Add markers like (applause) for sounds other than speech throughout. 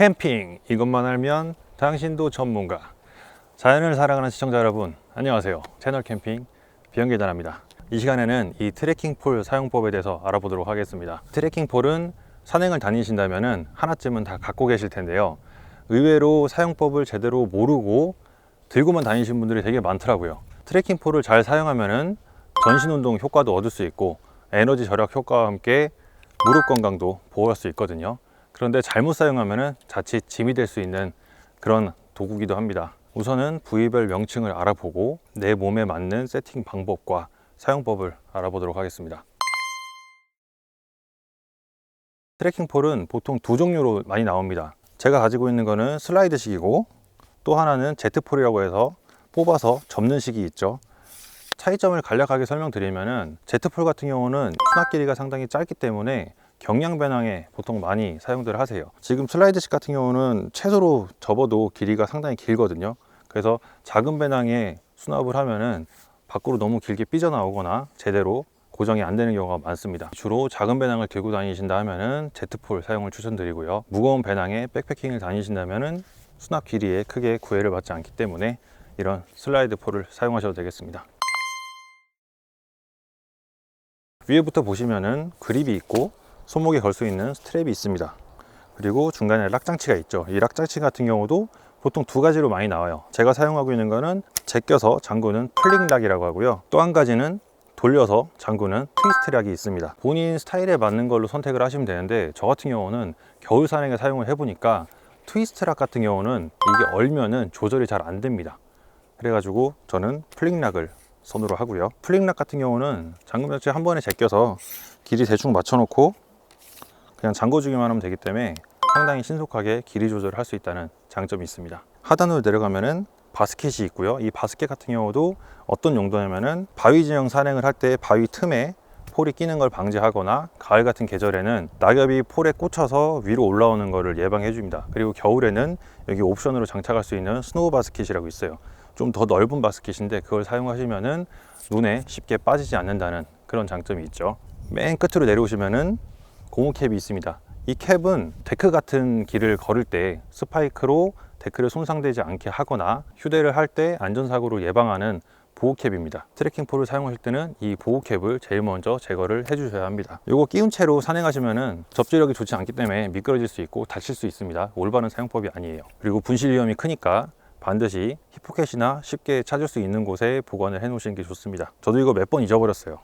캠핑 이것만 알면 당신도 전문가. 자연을 사랑하는 시청자 여러분 안녕하세요. 채널 캠핑 비영계단합니다. 이 시간에는 이 트레킹 폴 사용법에 대해서 알아보도록 하겠습니다. 트레킹 폴은 산행을 다니신다면 하나쯤은 다 갖고 계실 텐데요. 의외로 사용법을 제대로 모르고 들고만 다니신 분들이 되게 많더라고요. 트레킹 폴을 잘 사용하면 전신 운동 효과도 얻을 수 있고 에너지 절약 효과와 함께 무릎 건강도 보호할 수 있거든요 그런데 잘못 사용하면 자칫 짐이 될 수 있는 그런 도구기도 합니다. 우선은 부위별 명칭을 알아보고 내 몸에 맞는 세팅 방법과 사용법을 알아보도록 하겠습니다. 트레킹 폴은 보통 두 종류로 많이 나옵니다. 제가 가지고 있는 거는 슬라이드식이고 또 하나는 제트폴이라고 해서 뽑아서 접는 식이 있죠. 차이점을 간략하게 설명드리면은 제트폴 같은 경우는 수납 길이가 상당히 짧기 때문에 경량 배낭에 보통 많이 사용들 하세요. 지금 슬라이드식 같은 경우는 최소로 접어도 길이가 상당히 길거든요. 그래서 작은 배낭에 수납을 하면은 밖으로 너무 길게 삐져나오거나 제대로 고정이 안 되는 경우가 많습니다. 주로 작은 배낭을 들고 다니신다 하면은 제트폴 사용을 추천드리고요. 무거운 배낭에 백패킹을 다니신다면은 수납 길이에 크게 구애를 받지 않기 때문에 이런 슬라이드 폴을 사용하셔도 되겠습니다. 위에부터 보시면은 그립이 있고 손목에 걸 수 있는 스트랩이 있습니다. 그리고 중간에 락장치가 있죠. 이 락장치 같은 경우도 보통 두 가지로 많이 나와요. 제가 사용하고 있는 거는 제껴서 잠그는 플링락이라고 하고요. 또 한 가지는 돌려서 잠그는 트위스트 락이 있습니다. 본인 스타일에 맞는 걸로 선택을 하시면 되는데 저 같은 경우는 겨울 산행에 사용을 해보니까 트위스트 락 같은 경우는 이게 얼면은 조절이 잘 안 됩니다. 그래가지고 저는 플링락을 선으로 하고요. 플링락 같은 경우는 잠금 자체 한 번에 제껴서 길이 대충 맞춰놓고 그냥 잠궈주기만 하면 되기 때문에 상당히 신속하게 길이 조절을 할 수 있다는 장점이 있습니다. 하단으로 내려가면은 바스켓이 있고요. 이 바스켓 같은 경우도 어떤 용도냐면은 바위 지형 산행을 할 때 바위 틈에 폴이 끼는 걸 방지하거나 가을 같은 계절에는 낙엽이 폴에 꽂혀서 위로 올라오는 것을 예방해 줍니다. 그리고 겨울에는 여기 옵션으로 장착할 수 있는 스노우 바스켓이라고 있어요. 좀 더 넓은 바스켓인데 그걸 사용하시면은 눈에 쉽게 빠지지 않는다는 그런 장점이 있죠. 맨 끝으로 내려오시면은 고무 캡이 있습니다. 이 캡은 데크 같은 길을 걸을 때 스파이크로 데크를 손상되지 않게 하거나 휴대를 할 때 안전사고를 예방하는 보호캡입니다. 트레킹 폴을 사용하실 때는 이 보호캡을 제일 먼저 제거를 해주셔야 합니다. 이거 끼운 채로 산행하시면은 접지력이 좋지 않기 때문에 미끄러질 수 있고 다칠 수 있습니다. 올바른 사용법이 아니에요. 그리고 분실 위험이 크니까 반드시 힙포켓이나 쉽게 찾을 수 있는 곳에 보관을 해 놓으시는 게 좋습니다. 저도 이거 몇 번 잊어버렸어요.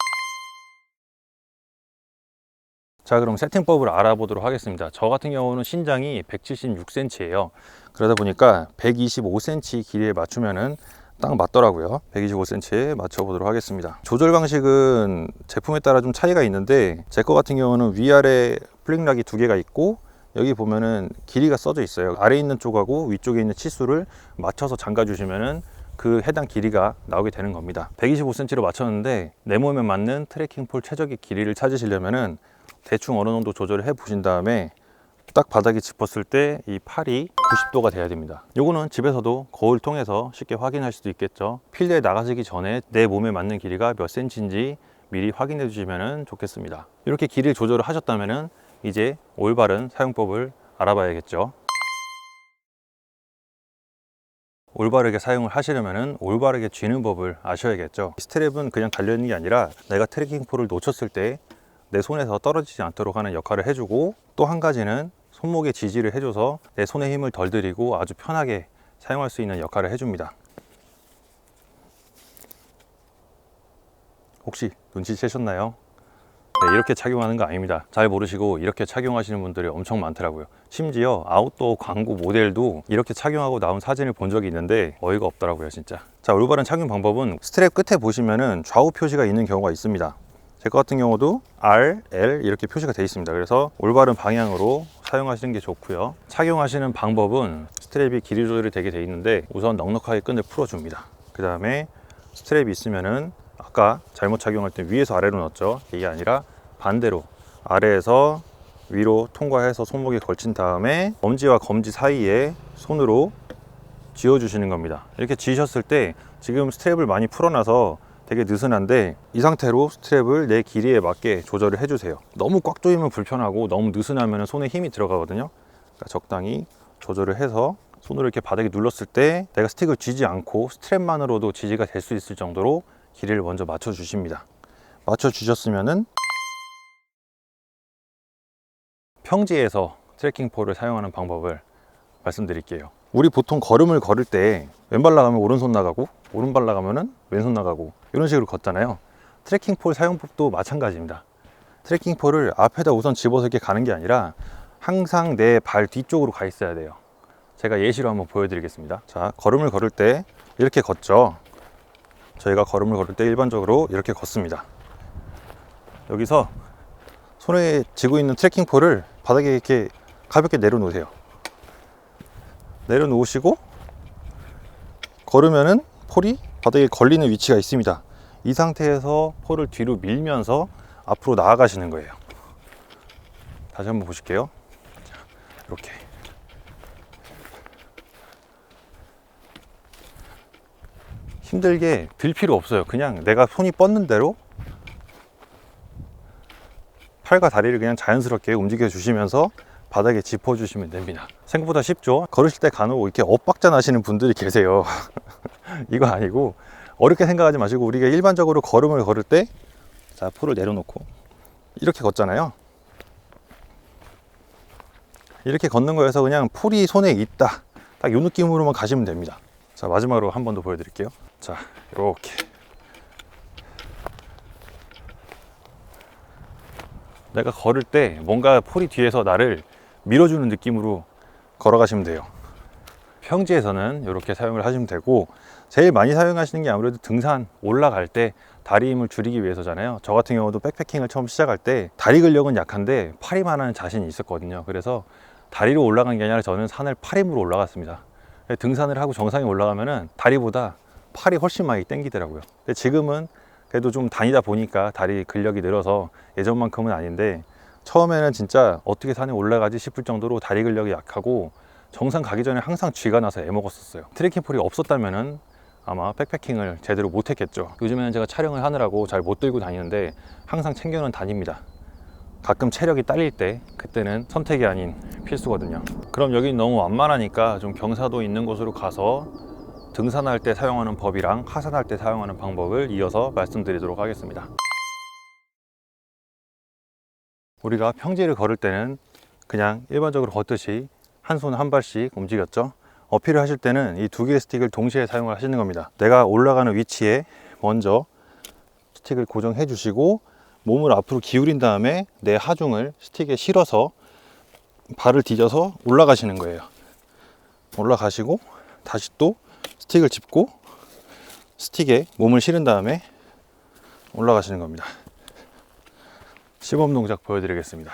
자 그럼 세팅법을 알아보도록 하겠습니다. 저 같은 경우는 신장이 176cm예요. 그러다 보니까 125cm 길이에 맞추면은 딱 맞더라고요. 125cm에 맞춰 보도록 하겠습니다. 조절 방식은 제품에 따라 좀 차이가 있는데 제 거 같은 경우는 위아래 플링락이 두 개가 있고 여기 보면은 길이가 써져 있어요. 아래 있는 쪽하고 위쪽에 있는 치수를 맞춰서 잠가 주시면은 그 해당 길이가 나오게 되는 겁니다. 125cm로 맞췄는데 내 몸에 맞는 트레킹 폴 최적의 길이를 찾으시려면은 대충 어느 정도 조절을 해 보신 다음에 딱 바닥에 짚었을 때 이 팔이 90도가 돼야 됩니다. 요거는 집에서도 거울 통해서 쉽게 확인할 수도 있겠죠. 필드에 나가시기 전에 내 몸에 맞는 길이가 몇 센치인지 미리 확인해 주시면 좋겠습니다. 이렇게 길이를 조절을 하셨다면 이제 올바른 사용법을 알아봐야겠죠. 올바르게 사용을 하시려면 올바르게 쥐는 법을 아셔야겠죠. 스트랩은 그냥 달려있는 게 아니라 내가 트레킹 폴을 놓쳤을 때 내 손에서 떨어지지 않도록 하는 역할을 해주고 또 한 가지는 손목에 지지를 해줘서 내 손에 힘을 덜 들이고 아주 편하게 사용할 수 있는 역할을 해줍니다 혹시 눈치채셨나요? 네, 이렇게 착용하는 거 아닙니다. 잘 모르시고 이렇게 착용하시는 분들이 엄청 많더라고요. 심지어 아웃도어 광고 모델도 이렇게 착용하고 나온 사진을 본 적이 있는데 어이가 없더라고요, 진짜. 자, 올바른 착용 방법은 스트랩 끝에 보시면은 좌우 표시가 있는 경우가 있습니다. 제 것 같은 경우도 R, L 이렇게 표시가 되어 있습니다. 그래서 올바른 방향으로 사용하시는 게 좋고요. 착용하시는 방법은 스트랩이 길이 조절이 되게 되어 있는데 우선 넉넉하게 끈을 풀어줍니다. 그 다음에 스트랩이 있으면은 아까 잘못 착용할 때 위에서 아래로 넣었죠. 이게 아니라 반대로 아래에서 위로 통과해서 손목에 걸친 다음에 검지와 검지 사이에 손으로 쥐어 주시는 겁니다. 이렇게 쥐셨을 때 지금 스트랩을 많이 풀어놔서 되게 느슨한데 이 상태로 스트랩을 내 길이에 맞게 조절을 해주세요. 너무 꽉 조이면 불편하고 너무 느슨하면 손에 힘이 들어가거든요. 그러니까 적당히 조절을 해서 손으로 이렇게 바닥에 눌렀을 때 내가 스틱을 쥐지 않고 스트랩만으로도 지지가 될 수 있을 정도로 길이를 먼저 맞춰 주십니다. 맞춰 주셨으면은 평지에서 트레킹 폴을 사용하는 방법을 말씀드릴게요. 우리 보통 걸음을 걸을 때 왼발 나가면 오른손 나가고 오른발 나가면은 왼손 나가고 이런 식으로 걷잖아요. 트레킹 폴 사용법도 마찬가지입니다. 트레킹 폴을 앞에다 우선 집어서 이렇게 가는 게 아니라 항상 내 발 뒤쪽으로 가 있어야 돼요. 제가 예시로 한번 보여드리겠습니다. 자, 걸음을 걸을 때 이렇게 걷죠. 저희가 걸음을 걸을 때 일반적으로 이렇게 걷습니다. 여기서 손에 쥐고 있는 트레킹 폴을 바닥에 이렇게 가볍게 내려놓으세요. 내려놓으시고 걸으면은 폴이 바닥에 걸리는 위치가 있습니다. 이 상태에서 폴을 뒤로 밀면서 앞으로 나아가시는 거예요. 다시 한번 보실게요. 자, 이렇게. 힘들게 들 필요 없어요. 그냥 내가 손이 뻗는 대로 팔과 다리를 그냥 자연스럽게 움직여 주시면서 바닥에 짚어 주시면 됩니다. 생각보다 쉽죠? 걸으실 때 간혹 이렇게 엇박자 나시는 분들이 계세요. (laughs) 이거 아니고 어렵게 생각하지 마시고 우리가 일반적으로 걸음을 걸을 때 자, 풀을 내려놓고 이렇게 걷잖아요. 이렇게 걷는 거여서 그냥 풀이 손에 있다. 딱 이 느낌으로만 가시면 됩니다. 자, 마지막으로 한 번 더 보여드릴게요. 자, 이렇게. 내가 걸을 때 뭔가 폴이 뒤에서 나를 밀어주는 느낌으로 걸어가시면 돼요. 평지에서는 이렇게 사용을 하시면 되고 제일 많이 사용하시는 게 아무래도 등산 올라갈 때 다리 힘을 줄이기 위해서잖아요. 저 같은 경우도 백패킹을 처음 시작할 때 다리 근력은 약한데 팔힘 하는 자신이 있었거든요. 그래서 다리로 올라간 게 아니라 저는 산을 팔힘으로 올라갔습니다. 등산을 하고 정상에 올라가면 은 다리보다 팔이 훨씬 많이 땡기더라고요. 근데 지금은 그래도 좀 다니다 보니까 다리 근력이 늘어서 예전만큼은 아닌데 처음에는 진짜 어떻게 산에 올라가지 싶을 정도로 다리 근력이 약하고 정상 가기 전에 항상 쥐가 나서 애먹었었어요. 트레킹 폴이 없었다면은 아마 백패킹을 제대로 못했겠죠. 요즘에는 제가 촬영을 하느라고 잘 못 들고 다니는데 항상 챙겨는 다닙니다. 가끔 체력이 딸릴 때 그때는 선택이 아닌 필수거든요. 그럼 여긴 너무 완만하니까 좀 경사도 있는 곳으로 가서 등산할 때 사용하는 법이랑 하산할 때 사용하는 방법을 이어서 말씀드리도록 하겠습니다. 우리가 평지를 걸을 때는 그냥 일반적으로 걷듯이 한 손 한 발씩 움직였죠. 어필을 하실 때는 이 두 개의 스틱을 동시에 사용을 하시는 겁니다. 내가 올라가는 위치에 먼저 스틱을 고정해 주시고 몸을 앞으로 기울인 다음에 내 하중을 스틱에 실어서 발을 뒤져서 올라가시는 거예요. 올라가시고 다시 또 스틱을 짚고 스틱에 몸을 실은 다음에 올라가시는 겁니다. 시범 동작 보여드리겠습니다.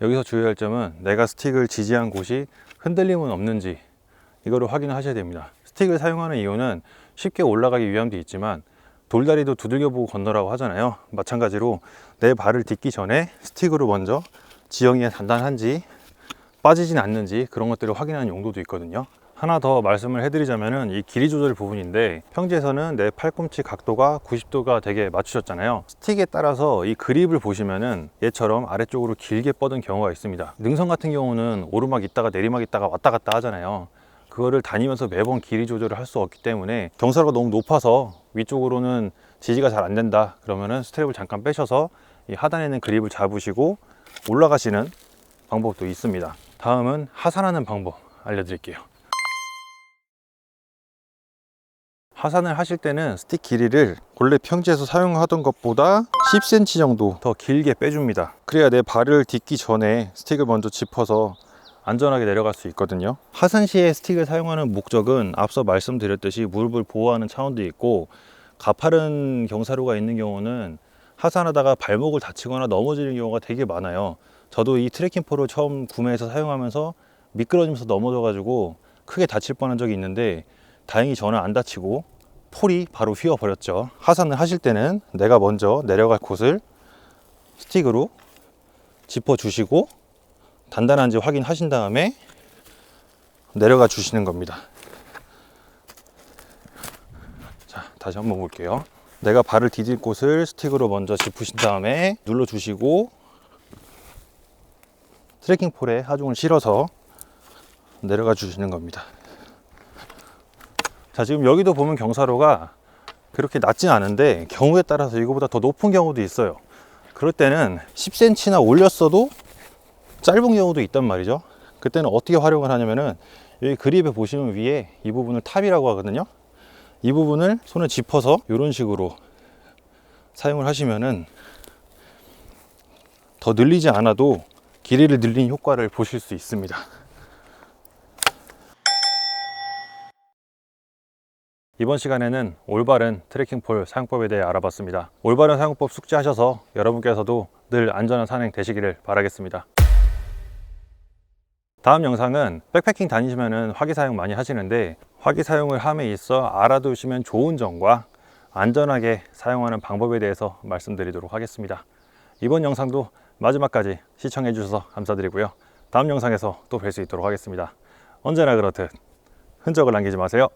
여기서 주의할 점은 내가 스틱을 지지한 곳이 흔들림은 없는지 이거를 확인하셔야 됩니다. 스틱을 사용하는 이유는 쉽게 올라가기 위함도 있지만 돌다리도 두들겨보고 건너라고 하잖아요. 마찬가지로 내 발을 딛기 전에 스틱으로 먼저 지형이 단단한지 빠지진 않는지 그런 것들을 확인하는 용도도 있거든요. 하나 더 말씀을 해드리자면은 이 길이 조절 부분인데 평지에서는 내 팔꿈치 각도가 90도가 되게 맞추셨잖아요. 스틱에 따라서 이 그립을 보시면은 얘처럼 아래쪽으로 길게 뻗은 경우가 있습니다. 능선 같은 경우는 오르막 있다가 내리막 있다가 왔다 갔다 하잖아요. 그거를 다니면서 매번 길이 조절을 할 수 없기 때문에 경사가 너무 높아서 위쪽으로는 지지가 잘 안 된다 그러면은 스트랩을 잠깐 빼셔서 이 하단에 있는 그립을 잡으시고 올라가시는 방법도 있습니다. 다음은 하산하는 방법 알려드릴게요. 하산을 하실 때는 스틱 길이를 원래 평지에서 사용하던 것보다 10cm 정도 더 길게 빼줍니다. 그래야 내 발을 딛기 전에 스틱을 먼저 짚어서 안전하게 내려갈 수 있거든요. 하산 시에 스틱을 사용하는 목적은 앞서 말씀드렸듯이 무릎을 보호하는 차원도 있고 가파른 경사로가 있는 경우는 하산하다가 발목을 다치거나 넘어지는 경우가 되게 많아요. 저도 이 트레킹 폴을 처음 구매해서 사용하면서 미끄러지면서 넘어져 가지고 크게 다칠 뻔한 적이 있는데 다행히 저는 안 다치고 폴이 바로 휘어버렸죠. 하산을 하실 때는 내가 먼저 내려갈 곳을 스틱으로 짚어 주시고 단단한지 확인하신 다음에 내려가 주시는 겁니다. 자, 다시 한번 볼게요. 내가 발을 디딜 곳을 스틱으로 먼저 짚으신 다음에 눌러주시고 트레킹 폴에 하중을 실어서 내려가 주시는 겁니다. 자, 지금 여기도 보면 경사로가 그렇게 낮진 않은데 경우에 따라서 이거보다 더 높은 경우도 있어요. 그럴 때는 10cm나 올렸어도 짧은 경우도 있단 말이죠. 그때는 어떻게 활용을 하냐면은 여기 그립에 보시면 위에 이 부분을 탑이라고 하거든요. 이 부분을 손을 짚어서 이런 식으로 사용을 하시면은 더 늘리지 않아도 길이를 늘린 효과를 보실 수 있습니다. 이번 시간에는 올바른 트레킹폴 사용법에 대해 알아봤습니다. 올바른 사용법 숙지하셔서 여러분께서도 늘 안전한 산행 되시기를 바라겠습니다. 다음 영상은 백패킹 다니시면 화기 사용 많이 하시는데 화기 사용을 함에 있어 알아두시면 좋은 점과 안전하게 사용하는 방법에 대해서 말씀드리도록 하겠습니다. 이번 영상도 마지막까지 시청해 주셔서 감사드리고요. 다음 영상에서 또 뵐 수 있도록 하겠습니다. 언제나 그렇듯 흔적을 남기지 마세요.